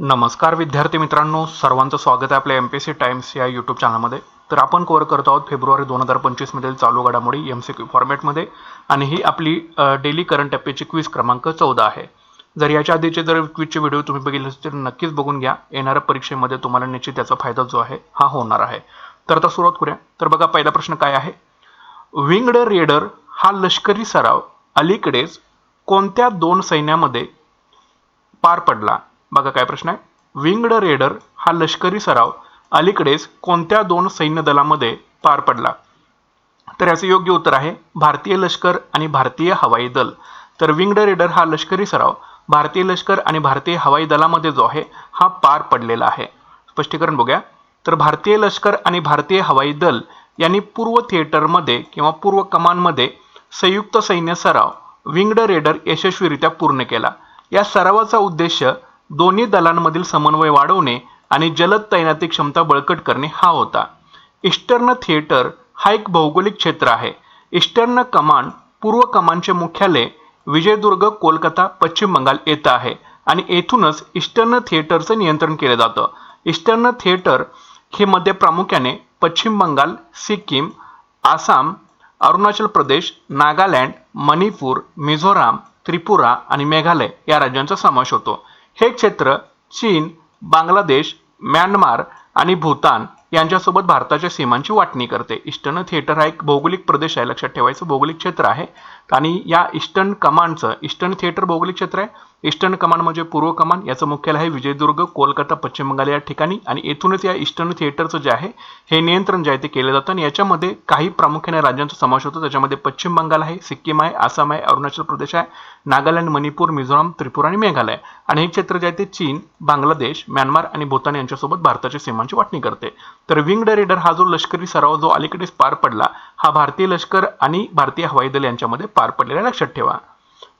नमस्कार विद्यार्थी मित्रांनो सर्वांचं स्वागत आहे आपल्या एम पी सी टाइम्स या यूट्यूब चॅनलमध्ये तर आपण कव्हर करतो आहोत फेब्रुवारी दोन हजार पंचवीसमधील चालू घडामोडी एम सी क्यू फॉर्मॅटमध्ये आणि ही आपली डेली करंट अफेअरची क्विज क्रमांक चौदा आहे. जर याच्या आधीचे जर क्विजचे व्हिडिओ तुम्ही बघितले तर नक्कीच बघून घ्या. येणाऱ्या परीक्षेमध्ये तुम्हाला निश्चित त्याचा फायदा जो आहे हा होणार आहे. तर आता सुरुवात करूया. तर बघा पहिला प्रश्न काय आहे? विंगड रेडर हा लष्करी सराव अलीकडेच कोणत्या दोन सैन्यामध्ये पार पडला? बघा काय प्रश्न आहे. विंगड रेडर हा लष्करी सराव अलीकडेच कोणत्या दोन सैन्य दलामध्ये पार पडला? तर याचं योग्य उत्तर आहे भारतीय लष्कर आणि भारतीय हवाई दल. तर विंगड रेडर हा लष्करी सराव भारतीय लष्कर आणि भारतीय हवाई दलामध्ये जो आहे हा पार पडलेला आहे. स्पष्टीकरण बघूया. तर भारतीय लष्कर आणि भारतीय हवाई दल यांनी पूर्व थिएटरमध्ये किंवा पूर्व कमानमध्ये संयुक्त सैन्य सराव विंगड रेडर यशस्वीरित्या पूर्ण केला. या सरावाचा उद्देश दोन्ही दलांमधील समन्वय वाढवणे आणि जलद तैनाती क्षमता बळकट करणे हा होता. ईस्टर्न थिएटर हा एक भौगोलिक क्षेत्र आहे. ईस्टर्न कमांड पूर्व कमांडचे मुख्यालय विजयदुर्ग कोलकाता पश्चिम बंगाल येथे आहे आणि येथूनच ईस्टर्न थिएटरचं नियंत्रण केलं जातं. ईस्टर्न थिएटर हे मध्ये प्रामुख्याने पश्चिम बंगाल सिक्कीम आसाम अरुणाचल प्रदेश नागालँड मणिपूर मिझोराम त्रिपुरा आणि मेघालय या राज्यांचा समावेश होतो. हे क्षेत्र चीन बांगलादेश म्यानमार आणि भूतान यांच्यासोबत भारताच्या सीमांची वाटणी करते. ईस्टर्न थिएटर हा एक भौगोलिक प्रदेश आहे. लक्षात ठेवायचं भौगोलिक क्षेत्र आहे. आणि या ईस्टर्न कमांडचं ईस्टर्न थिएटर भौगोलिक क्षेत्र आहे. ईस्टर्न कमांड म्हणजे पूर्व कमांड याचं मुख्यालय आहे विजयदुर्ग कोलकाता पश्चिम बंगाल या ठिकाणी. आणि येथूनच या ईस्टर्न थिएटरचं जे आहे हे नियंत्रण जे आहे ते केलं जातं. आणि याच्यामध्ये काही प्रामुख्याने राज्यांचा समावेश होतो. त्याच्यामध्ये पश्चिम बंगाल आहे सिक्कीम आहे आसाम आहे अरुणाचल प्रदेश आहे नागालँड मणिपूर मिझोराम त्रिपुरा आणि मेघालय आणि हे क्षेत्र जे आहे ते चीन बांगलादेश म्यानमार आणि भूतान यांच्यासोबत भारताच्या सीमांची वाटणी करते. तर विंगड रेडर हा जो लष्करी सराव जो अलीकडेच पार पडला हा भारतीय लष्कर आणि भारतीय हवाई दल यांच्यामध्ये पार पडलेला लक्षात ठेवा.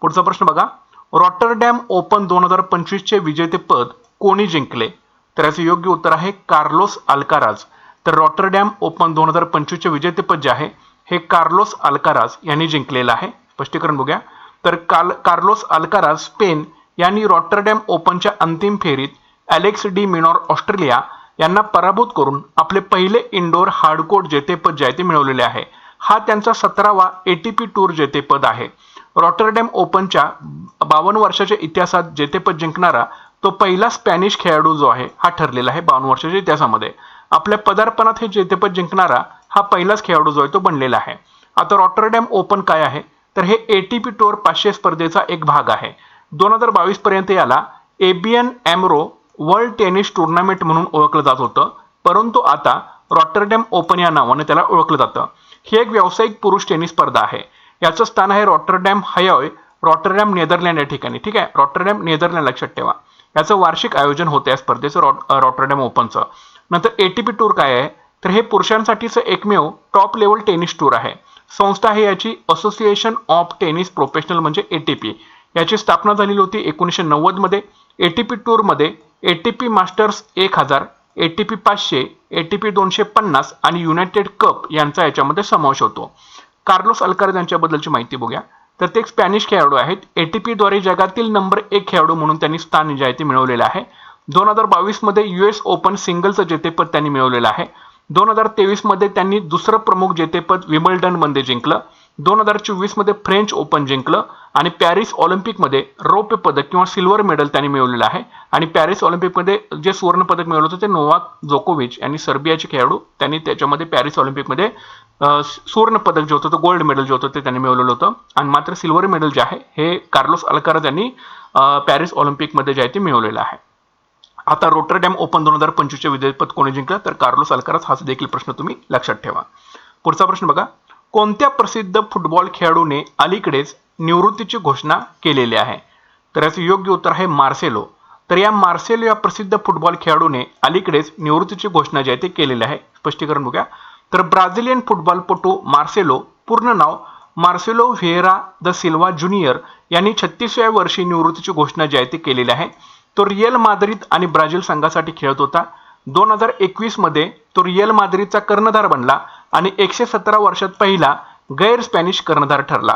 पुढचा प्रश्न बघा. रॉटरडॅम ओपन दोन हजार पंचवीसचे विजेतेपद कोणी जिंकले? तर याचं योग्य उत्तर आहे कार्लोस अल्काराज. तर रॉटरडॅम ओपन दोन हजार पंचवीसचे विजेतेपद जे आहे हे कार्लोस अल्काराज यांनी जिंकलेलं आहे. स्पष्टीकरण बघूया. तर काल कार्लोस अल्काराज स्पेन यांनी रॉटरडॅम ओपनच्या अंतिम फेरीत अलेक्स डी मिनॉर ऑस्ट्रेलिया यांना पराभूत करून आपले पहिले इंडोर हार्डकोर्ट जेतेपद जे आहे ते मिळवलेले आहे. हा त्यांचा सतरावा एटीपी टूर जेतेपद आहे. रॉटरडॅम ओपनच्या बावन्न वर्षाच्या इतिहासात जेतेपद जिंकणारा तो पहिला स्पॅनिश खेळाडू जो आहे हा ठरलेला आहे बावन्न वर्षाच्या इतिहासामध्ये. आपल्या पदार्पणात हे जेतेपद जिंकणारा हा पहिलाच खेळाडू जो आहे तो बनलेला आहे. आता रॉटरडॅम ओपन काय आहे? तर हे ए टी पी टूर पाचशे स्पर्धेचा एक भाग आहे. दोन हजार बावीस पर्यंत याला ABN AMRO world tennis tournament म्हणून ओळखलं जात होतं. परंतु आता रॉटरडॅम ओपन या नावाने त्याला ओळखलं जातं. ही एक व्यावसायिक पुरुष टेनिस स्पर्धा आहे. याचं स्थान आहे रॉटरडॅम हयोय रॉटरडॅम नेदरलँड या ठिकाणी. ठीक आहे? रॉटरडॅम नेदरलँड लक्षात ठेवा. याचं वार्षिक आयोजन होतं या स्पर्धेचं रॉट रॉटरडॅम ओपनचं. नंतर एटीपी टूर काय आहे? तर हे पुरुषांसाठीचं एकमेव टॉप लेवल टेनिस टूर आहे. संस्था आहे याची असोसिएशन ऑफ टेनिस प्रोफेशनल म्हणजे एटीपी याची स्थापना झालेली होती एकोणीसशे नव्वदमध्ये एटीपी टूरमध्ये एटीपी मास्टर्स एक हजार एटीपी पाचशे एटीपी दोनशे पन्नास आणि युनायटेड कप यांचा याच्यामध्ये समावेश होतो. कार्लोस अल्कार यांच्याबद्दलची माहिती बघूया. तर ते एक स्पॅनिश खेळाडू आहेत. एटीपीद्वारे जगातील नंबर एक खेळाडू म्हणून त्यांनी स्थान जे आहे ते मिळवलेलं आहे. दोन हजार बावीसमध्ये यू एस ओपन सिंगलचं जेतेपद त्यांनी मिळवलेलं आहे. दोन हजार तेवीसमध्ये त्यांनी दुसरं प्रमुख जेतेपद विमल्डनमध्ये जिंकलं. दोन हजार चोवीसमध्ये फ्रेंच ओपन जिंकलं आणि पॅरिस ऑलिम्पिकमध्ये रौप्य पदक किंवा सिल्वर मेडल त्यांनी मिळवलेलं आहे. आणि पॅरिस ऑलिम्पिकमध्ये जे सुवर्ण पदक मिळवलं होतं ते नोवाक जोकोविच यांनी सर्बियाचे खेळाडू त्यांनी त्याच्यामध्ये पॅरिस ऑलिम्पिकमध्ये सुवर्ण पदक जे होतं ते गोल्ड मेडल जे होतं ते त्यांनी मिळवलेलं होतं. आणि मात्र सिल्वर मेडल जे आहे हे कार्लोस अलकारा यांनी पॅरिस ऑलिम्पिकमध्ये जे आहे ते मिळवलेलं आहे. आता रोटरडॅम ओपन दोन हजार पंचवीसचे विजेतेपद कोणी जिंकलं? तर कार्लोस अल्काराज हाच देखील प्रश्न तुम्ही लक्षात ठेवा. पुढचा प्रश्न बघा. कोणत्या प्रसिद्ध फुटबॉल खेळाडूने अलीकडेच निवृत्तीची घोषणा केलेली आहे? तर याचं योग्य उत्तर आहे मार्सेलो. तर या मार्सेलो या प्रसिद्ध फुटबॉल खेळाडूने अलीकडेच निवृत्तीची घोषणा जी आहे ती केलेली आहे. स्पष्टीकरण बघूया. तर ब्राझिलियन फुटबॉलपटू मार्सेलो पूर्ण नाव Marcelo Vieira da Silva junior यांनी छत्तीसव्या वर्षी निवृत्तीची घोषणा जी आहे ती केलेली आहे. तो रियल माद्रिद आणि ब्राझील संघासाठी खेळत होता. दोन हजार एकवीसमध्ये तो रियल माद्रिदचा कर्णधार बनला. आणि एकशे सतरा वर्षात पहिला गैर स्पॅनिश कर्णधार ठरला.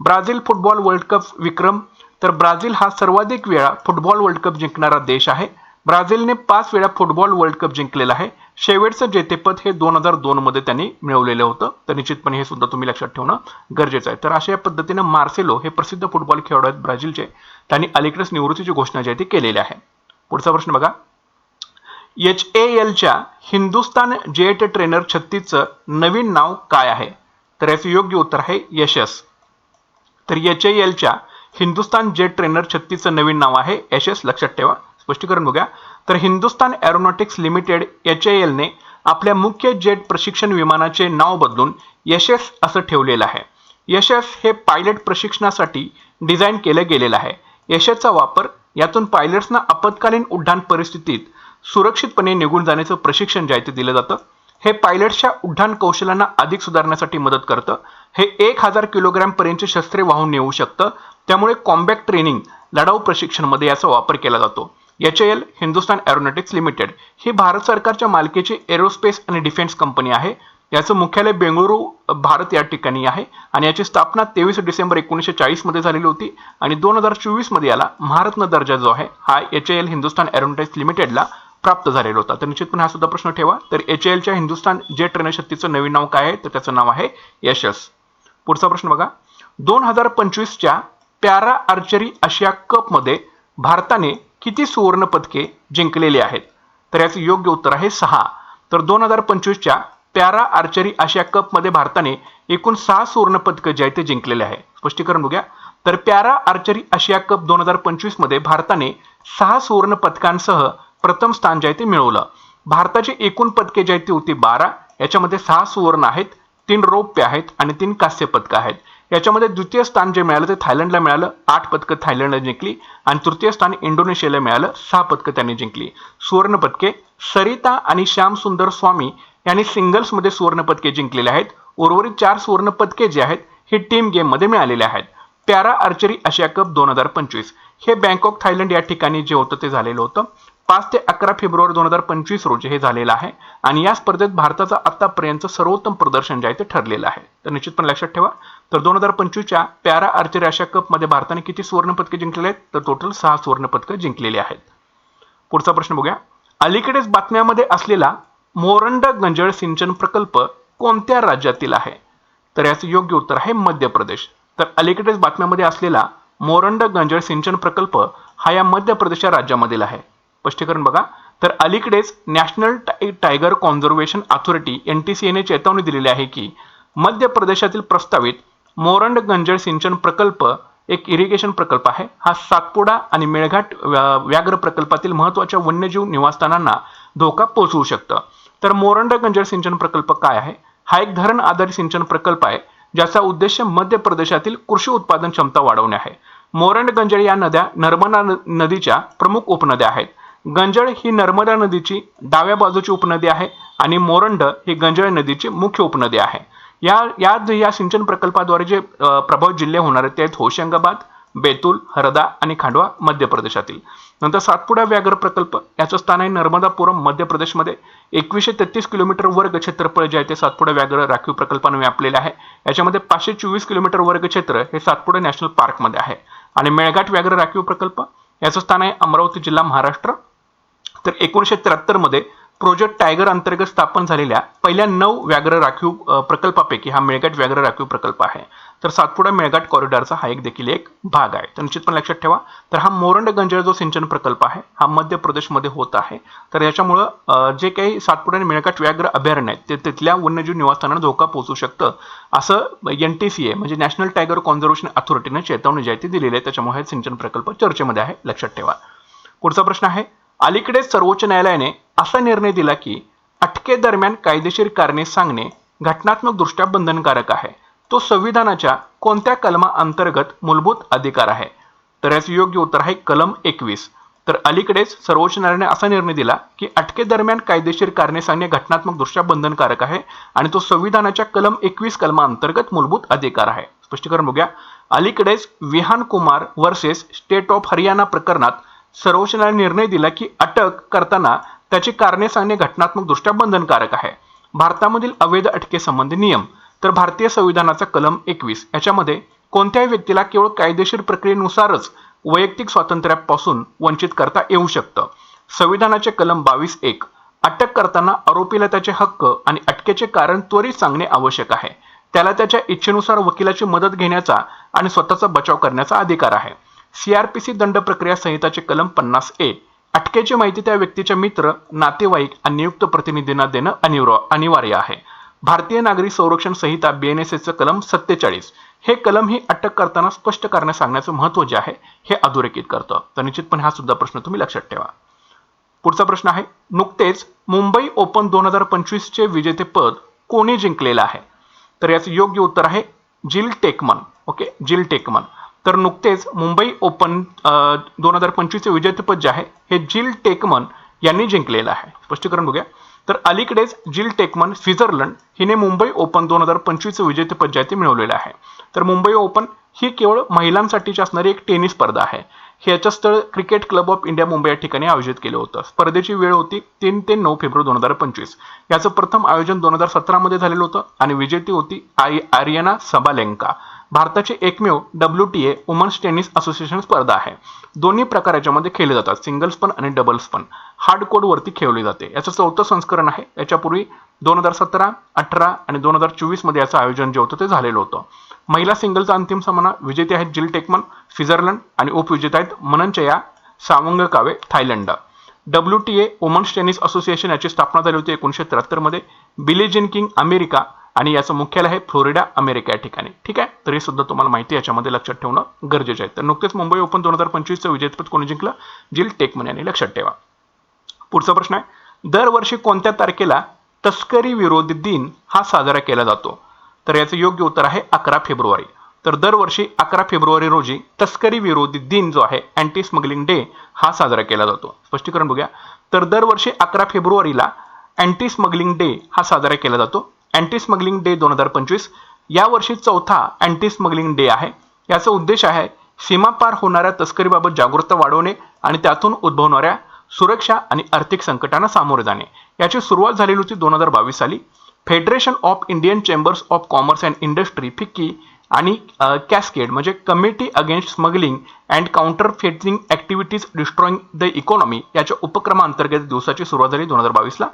ब्राझील फुटबॉल वर्ल्ड कप विक्रम तर ब्राझील हा सर्वाधिक वेळा फुटबॉल वर्ल्ड कप जिंकणारा देश आहे. ब्राझीलने पाच वेळा फुटबॉल वर्ल्ड कप जिंकलेला आहे. शेवटचं जेतेपद हे दोन हजार दोन मध्ये त्यांनी मिळवलेलं होतं. तर निश्चितपणे हे सुद्धा तुम्ही लक्षात ठेवणं गरजेचं आहे. तर अशा या पद्धतीनं मार्सेलो हे प्रसिद्ध फुटबॉल खेळाडू आहेत ब्राझीलचे. त्यांनी अलीकडेच निवृत्तीची घोषणा जी आहे ती केलेली आहे. पुढचा प्रश्न बघा. एच ए एलच्या हिंदुस्तान जेट ट्रेनर छत्तीसचं नवीन नाव काय आहे? तर याचं योग्य उत्तर आहे यशस. तर एच ए एलच्या हिंदुस्तान जेट ट्रेनर छत्तीसचं नवीन नाव आहे यशस. लक्षात ठेवा स्पष्टीकरण बघा तर Hindustan aeronautics limited H A एलने आपल्या मुख्य जेट प्रशिक्षण विमानाचे नाव बदलून यशस असं ठेवलेलं आहे. यशस हे पायलट प्रशिक्षणासाठी डिझाईन केलं गेलेलं आहे. यशसचा वापर यातून पायलट्सना आपत्कालीन उड्डाण परिस्थितीत सुरक्षितपणे निघून जाण्याचं प्रशिक्षण जे आहे ते दिलं जातं. हे पायलट्सच्या उड्डाण कौशल्यांना अधिक सुधारण्यासाठी मदत करतं. हे एक हजार किलोग्रॅम पर्यंतचे शस्त्रे वाहून नेऊ शकतं. त्यामुळे कॉम्बॅक्ट ट्रेनिंग लढाऊ प्रशिक्षणमध्ये याचा वापर केला जातो. H L Hindustan aeronautics limited ही भारत सरकारच्या मालकीची एरोस्पेस आणि डिफेन्स कंपनी आहे. याचं मुख्यालय बेंगळुरू भारत या ठिकाणी आहे. आणि याची स्थापना तेवीस डिसेंबर एकोणीसशे चाळीसमध्ये झालेली होती. आणि दोन हजार चोवीसमध्ये याला महारत्न दर्जा जो आहे हा एच एल हिंदुस्तान एरोनॉटिक्स लिमिटेडला प्राप्त झालेला होता. तर निश्चितपणे हा सुद्धा प्रश्न ठेवा. तर एच एलच्या हिंदुस्तान जेट ट्रेनर शक्तीचं नवीन नाव काय आहे? तर त्याचं नाव आहे यशस. पुढचा प्रश्न बघा. दोन हजार पंचवीसच्या पॅरा आर्चरी आशिया कपमध्ये भारताने किती सुवर्ण पदके जिंकलेली आहेत? तर याचं योग्य उत्तर आहे सहा. तर दोन हजार पंचवीसच्या पॅरा आर्चरी आशिया कपमध्ये भारताने एकूण सहा सुवर्ण पदकं जे आहे ते जिंकलेले आहे. स्पष्टीकरण बघूया. तर पॅरा आर्चरी आशिया कप दोन हजार पंचवीसमध्ये भारताने सहा सुवर्ण पदकांसह प्रथम स्थान जे आहे ते मिळवलं. भारताची एकूण पदके जी आहेत ती होती बारा. याच्यामध्ये सहा सुवर्ण आहेत तीन रौप्य आहेत आणि तीन कांस्य पदकं आहेत. याच्यामध्ये द्वितीय स्थान जे मिळालं ते थायलंडला मिळालं आठ पदकं थायलंडला जिंकली आणि तृतीय स्थान इंडोनेशियाला मिळालं सहा पदकं त्यांनी जिंकली. सुवर्ण पदके सरिता आणि श्याम सुंदर स्वामी यांनी सिंगल्समध्ये सुवर्ण पदके जिंकलेले आहेत. उर्वरित चार सुवर्ण पदके जे आहेत हे टीम गेममध्ये मिळालेले आहेत. पॅरा आर्चरी आशिया कप दोन हजार पंचवीस. हे बँकॉक थायलंड या ठिकाणी जे होतं ते झालेलं होतं. पाच ते अकरा फेब्रुवारी दोन हजार पंचवीस रोजी हे झालेलं आहे. आणि या स्पर्धेत भारताचं आतापर्यंत सर्वोत्तम प्रदर्शन जे आहे ते ठरलेलं आहे. तर निश्चितपणे लक्षात ठेवा. तर दोन हजार पंचवीसच्या पॅरा आर्चरी आशिया कपमध्ये भारताने किती सुवर्णपदके जिंकलेले आहेत? तर टोटल सहा सुवर्णपदकं जिंकलेली आहेत. पुढचा प्रश्न बघूया. अलीकडेच बातम्यामध्ये असलेला मोरंड गंजळ सिंचन प्रकल्प कोणत्या राज्यातील आहे? तर याचं योग्य उत्तर आहे मध्य प्रदेश तर अलीकडेच बातम्यामध्ये असलेला मोरंड गंजळ सिंचन प्रकल्प हा या मध्य प्रदेश या राज्यामधील आहे. स्पष्टीकरण बघा. तर अलीकडेच national tiger conservation authority N T C एने चेतावणी दिलेली आहे की मध्य प्रदेशातील प्रस्तावित मोरंड गंजळ सिंचन प्रकल्प एक इरिगेशन प्रकल्प आहे. हा सातपुडा आणि मेळघाट व्या- व्याघ्र प्रकल्पातील महत्त्वाच्या वन्यजीव निवासस्थानांना धोका पोहोचवू शकतं. तर मोरंड गंजळ सिंचन प्रकल्प काय आहे? हा एक धरण आधारित सिंचन प्रकल्प आहे ज्याचा उद्देश मध्य प्रदेशातील कृषी उत्पादन क्षमता वाढवणे आहे. मोरंड गंजळ या नद्या नर्मदा नदीच्या प्रमुख उपनद्या आहेत. गंजळ ही नर्मदा नदीची डाव्या बाजूची उपनदी आहे आणि मोरंड ही गंजळ नदीची मुख्य उपनदी आहे. या या या सिंचन प्रकल्पाद्वारे जे प्रभाव प्रभावित जिल्हे होणार आहेत ते आहेत होशंगाबाद बेतूल हरदा आणि खांडवा मध्य प्रदेशातील नंतर सातपुडा व्याघ्र प्रकल्प याचं स्थान आहे नर्मदापुरम मध्य प्रदेशमध्ये एकवीसशे तेहतीस किलोमीटर वर्ग क्षेत्रफळ जे आहे ते सातपुडा व्याघ्र राखीव प्रकल्पाने व्यापलेले आहे. याच्यामध्ये पाचशे चोवीस किलोमीटर वर्ग क्षेत्र हे सातपुडा नॅशनल पार्कमध्ये आहे. आणि मेळघाट व्याघ्र राखीव प्रकल्प याचं स्थान आहे अमरावती जिल्हा महाराष्ट्र तर एकोणीसशे त्र्याहत्तरमध्ये प्रोजेक्ट टायगर अंतर्गत स्थापन झालेल्या पहिल्या नऊ व्याघ्र राखीव प्रकल्पापैकी हा मेळघाट व्याघ्र राखीव प्रकल्प आहे. तर सातपुडा मेळघाट कॉरिडॉरचा हा एक देखील एक भाग आहे. तर निश्चितपणे लक्षात ठेवा. तर हा मोरंड गंजळ जो सिंचन प्रकल्प आहे हा मध्य प्रदेशमध्ये होत आहे. तर याच्यामुळं जे काही सातपुडा आणि मेळघाट व्याघ्र अभयारण्य आहेत ते तिथल्या वन्यजीव निवासस्थानांना धोका पोहोचू शकतं. असं एन टी सी ए म्हणजे नॅशनल टायगर कॉन्झर्वेशन अथॉरिटीने चेतावणी जी आहे ती दिलेली आहे. त्याच्यामुळे हे सिंचन प्रकल्प चर्चेमध्ये आहे. लक्षात ठेवा. पुढचा प्रश्न आहे अलीकडेच सर्वोच्च न्यायालयाने असा निर्णय दिला की अटकेदरम्यान कायदेशीर कारणे सांगणे घटनात्मक दृष्ट्या बंधनकारक आहे. तो संविधानाच्या कोणत्या कलमा अंतर्गत मूलभूत अधिकार आहे? तर याचं योग्य उत्तर आहे कलम एकवीस. तर अलीकडेच सर्वोच्च न्यायालयाने असा निर्णय दिला की अटकेदरम्यान कायदेशीर कारणे सांगणे घटनात्मक दृष्ट्या बंधनकारक आहे आणि तो संविधानाच्या कलम एकवीस कलमा अंतर्गत मूलभूत अधिकार आहे. स्पष्टीकरण बघूया. अलीकडेच Vihan Kumar versus state of Haryana प्रकरणात सर्वोच्च न्यायालयाने निर्णय दिला की अटक करताना त्याची कारणे सांगणे घटनात्मक दृष्ट्या बंधनकारक आहे. भारतामधील अवैध अटकेसंबंधी नियम तर भारतीय संविधानाचा कलम एकवीस. याच्यामध्ये कोणत्याही व्यक्तीला केवळ कायदेशीर प्रक्रियेनुसारच वैयक्तिक स्वातंत्र्यापासून वंचित करता येऊ शकतं. संविधानाचे कलम बावीस एक. अटक करताना आरोपीला त्याचे हक्क आणि अटकेचे कारण त्वरित सांगणे आवश्यक आहे. त्याला त्याच्या इच्छेनुसार वकिलाची मदत घेण्याचा आणि स्वतःचा बचाव करण्याचा अधिकार आहे. सीआरपीसी दंड प्रक्रिया संहिताचे कलम पन्नास ए. अटकेची माहिती त्या व्यक्तीच्या मित्र नातेवाईक आणि नियुक्त प्रतिनिधींना देणं अनिवार्य अनिवार्य आहे. भारतीय नागरी संरक्षण संहिता बीएनएसएचं कलम सत्तेचाळीस. हे कलम ही अटक करताना स्पष्ट करण्यास सांगण्याचं महत्त्व जे आहे हे अधोरेखित करतं. तर निश्चितपणे हा सुद्धा प्रश्न तुम्ही लक्षात ठेवा. पुढचा प्रश्न आहे नुकतेच मुंबई ओपन दोन हजार पंचवीसचे विजेतेपद कोणी जिंकलेलं आहे? तर याचं योग्य उत्तर आहे जिल टेकमन. ओके जिल टेकमन. तर नुकतेच मुंबई ओपन दोन हजार पंचवीसचे विजेतेपद जे आहे हे जिल टेकमन यांनी जिंकलेलं आहे. स्पष्टीकरण बघूया. तर अलीकडेच जिल टेकमन स्वित्झर्लंड हिने मुंबई ओपन दोन हजार पंचवीसचं विजेतेपद जे आहे ते मिळवलेलं आहे. तर मुंबई ओपन ही केवळ महिलांसाठीची असणारी एक टेनिस स्पर्धा आहे. ह्याचं स्थळ cricket club of India Mumbai या ठिकाणी आयोजित केलं होतं. स्पर्धेची वेळ होती तीन ते नऊ फेब्रुवारी दोन हजार पंचवीस. याचं प्रथम आयोजन दोन हजार सतरामध्ये झालेलं होतं आणि विजेती होती आई आर्यना सबालेंका. भारताची एकमेव W T A women's tennis association स्पर्धा आहे. दोन्ही प्रकार याच्यामध्ये खेळले जातात. सिंगल्स पण आणि डबल्स पण. हार्ड कोडवरती खेळली जाते. याचं चौथं संस्करण आहे. याच्यापूर्वी दोन हजार सतरा अठरा आणि दोन हजार चोवीसमध्ये याचं आयोजन जे होतं ते झालेलं होतं. महिला सिंगलचा अंतिम सामना विजेते आहेत जिल टेकमन स्वित्झर्लंड आणि उपविजेते आहेत Manancha Sawangkaew Thailand. W T A women's tennis association याची स्थापना झाली होती एकोणीशे त्र्याहत्तरमध्ये. बिलेजिन किंग अमेरिका आणि याचं मुख्यालय आहे फ्लोरिडा अमेरिका या ठिकाणी. ठीक आहे? तरी सुद्धा तुम्हाला माहिती याच्यामध्ये लक्षात ठेवणं गरजेचं आहे. तर नुकतेच मुंबई ओपन दोन हजार पंचवीसचं विजेतेपद कोणी जिंकलं? जिल टेकमन यांनी. लक्षात ठेवा. पुढचा प्रश्न आहे. दरवर्षी कोणत्या तारखेला तस्करी विरोधी दिन हा साजरा केला जातो? तर याचं योग्य उत्तर आहे अकरा फेब्रुवारी. तर दरवर्षी अकरा फेब्रुवारी रोजी तस्करी विरोधी दिन जो आहे अँटी स्मगलिंग डे हा साजरा केला जातो. स्पष्टीकरण बघूया. तर दरवर्षी अकरा फेब्रुवारीला अँटी स्मगलिंग डे हा साजरा केला जातो. अँटी स्मगलिंग डे दोन हजार पंचवीस यावर्षी चौथा अँटी स्मगलिंग डे आहे. याचा उद्देश आहे सीमापार होणाऱ्या तस्करीबाबत जागरूकता वाढवणे आणि त्यातून उद्भवणाऱ्या सुरक्षा आणि आर्थिक संकटांना सामोरे जाणे. याची सुरुवात झालेली होती दोन हजार बावीस साली. Federation of Indian chambers of commerce and industry FICCI आणि कॅस्केड म्हणजे committee against smuggling and counterfeiting activities destroying the economy याच्या उपक्रमाअंतर्गत दिवसाची सुरुवात झाली दोन हजार बावीसला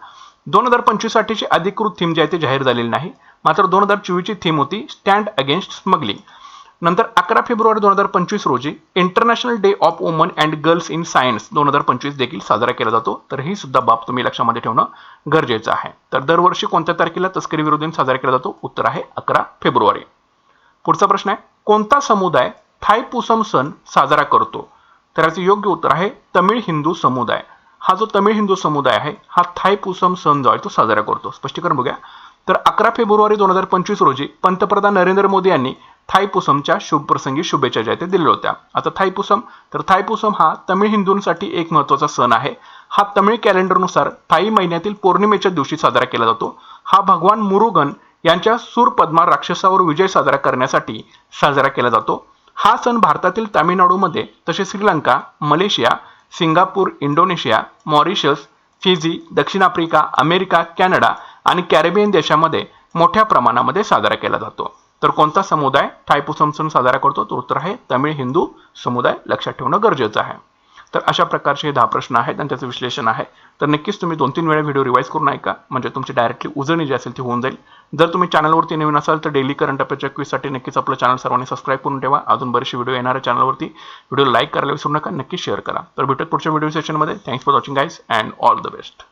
दोन हजार पंचवीससाठीची अधिकृत थीम जी आहे ती जाहीर झालेली नाही. मात्र दोन हजार चोवीसची थीम होती स्टँड अगेन्स्ट स्मगलिंग नंतर अकरा फेब्रुवारी दोन हजार पंचवीस रोजी international day of women and girls in science दोन हजार पंचवीस देखील साजरा केला जातो. तर ही सुद्धा बाब तुम्ही लक्षामध्ये ठेवणं गरजेचं आहे. तर दरवर्षी कोणत्या तारखेला तस्करी विरोधी साजरा केला जातो? उत्तर आहे अकरा फेब्रुवारी. पुढचा प्रश्न आहे कोणता समुदाय थायपुसम सण साजरा करतो? तर याचं योग्य उत्तर आहे तमिळ हिंदू समुदाय. हा जो तमिळ हिंदू समुदाय आहे हा थायपुसम सण जो आहे तो साजरा करतो. स्पष्टीकरण बघूया. तर अकरा फेब्रुवारी दोन हजार पंचवीस रोजी पंतप्रधान नरेंद्र मोदी यांनी थायपुसमच्या शुभप्रसंगी शुभेच्छा ज्या ते दिलेल्या होत्या. आता थायपुसम तर थायपुसम हा तमिळ हिंदूंसाठी एक महत्त्वाचा सण आहे. हा तमिळ कॅलेंडरनुसार थाई महिन्यातील पौर्णिमेच्या दिवशी साजरा केला जातो. हा भगवान मुरुगन यांच्या सूरपद्मा राक्षसावर विजय साजरा करण्यासाठी साजरा केला जातो. हा सण भारतातील तामिळनाडूमध्ये तसेच Sri Lanka Malaysia Singapore Indonesia Mauritius Fiji दक्षिण आफ्रिका अमेरिका कॅनडा आणि कॅरेबियन देशामध्ये मोठ्या प्रमाणामध्ये साजरा केला जातो. तर कोणता समुदाय? थायपुसम सण साजरा करतो. तो उत्तर आहे तमिळ हिंदू समुदाय लक्षात ठेवणं गरजेचं आहे. तर अशा प्रकारचे हे दहा प्रश्न आहेत आणि त्याचं विश्लेषण आहे. तर नक्कीच तुम्ही दोन तीन वेळा व्हिडिओ रिवाईज करून ऐका. म्हणजे तुमची डायरेक्टली उजळणी जी असेल ती होऊन जाईल. जर तुम्ही चॅनलवरती नवीन असाल तर डेली करंट अफेअरच्या क्विजसाठी नक्कीच आपलं चॅनल सर्वांनी सबस्क्राईब करून ठेवा. अजून बरेचसे व्हिडिओ येणार आहे चॅनलवरती व्हिडिओ लाईक करायला विसरू नका. नक्की शेअर करा. तर भेटत पुढच्या व्हिडिओ सेशनमध्ये thanks for watching guys and all the best